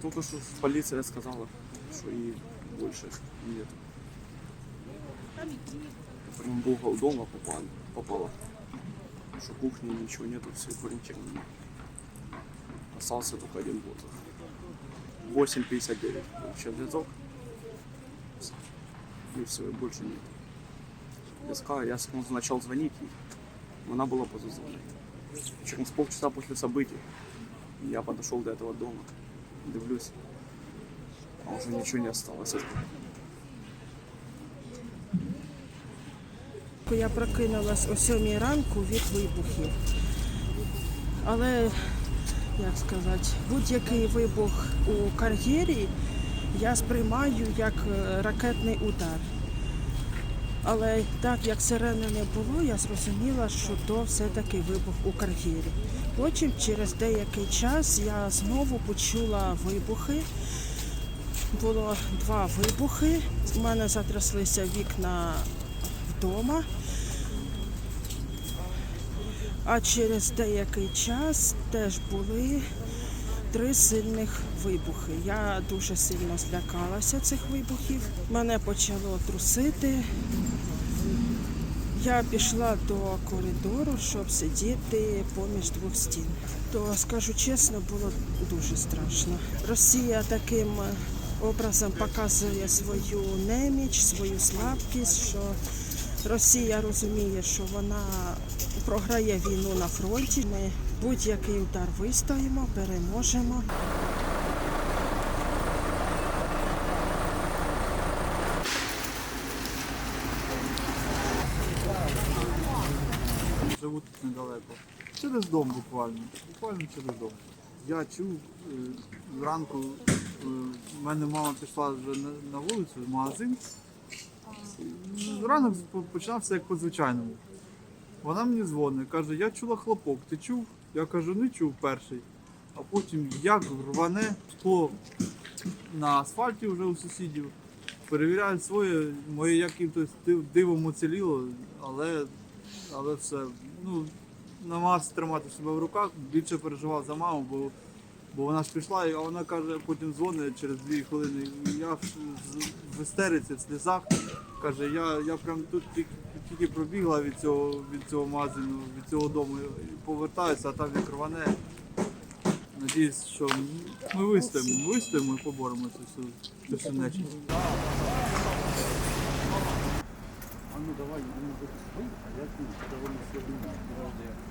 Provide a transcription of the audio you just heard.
только что полиция сказала, что и больше нет. Прям угол дома попала, попала. Что кухни ничего нету, все кварантине. Остался только один воздух. 8.59 вообще зв'язок. И все, и больше нет. Я сказал, я начал звонить, и она была поза зоной. Через полчаса после событий я подошел до этого дома, дивлюсь, а уже ничего не осталось. Я прокинулась о сьомій ранку від вибухів. Але, як сказати, будь-який вибух у кар'єрі я сприймаю як е, ракетний удар. Але так як сирени не було, я зрозуміла, що то все-таки вибух у кар'єрі. Потім, через деякий час, я знову почула вибухи. Було два вибухи. У мене затряслися вікна вдома. А через деякий час теж були три сильних вибухи. Я дуже сильно злякалася цих вибухів. Мене почало трусити. Я пішла до коридору, щоб сидіти поміж двох стін. То скажу чесно, було дуже страшно. Росія таким образом показує свою неміч, свою слабкість, що Росія розуміє, що вона програє війну на фронті. Ми будь-який удар вистоїмо, переможемо. Живу тут недалеко. Через дом буквально. Буквально через дом. Я чув е, зранку, е, в мене мама пішла вже на, на вулицю, в магазин. Ранок по- почався як по-звичайному. Вона мені дзвонить, каже, я чула хлопок, ти чув? Я кажу, не чув перший. А потім як рване скло на асфальті вже у сусідів. Перевіряють своє, моє якимось див- дивом уціліло, але але все. Ну, намагався тримати себе в руках, більше переживав за маму, бо, бо вона ж пішла, а вона каже, потім дзвонить через дві хвилини. Я в, істериці, в сльозах. Каже, я, я прям тут тільки, тільки пробігла від цього, від цього магазину, від цього дому повертаюся, а там як рване. Надіюсь, що ми вистоїмо, вистоїмо і поборемо цю всю, всю нечість. А ну давай, ну, а я тут, когда вы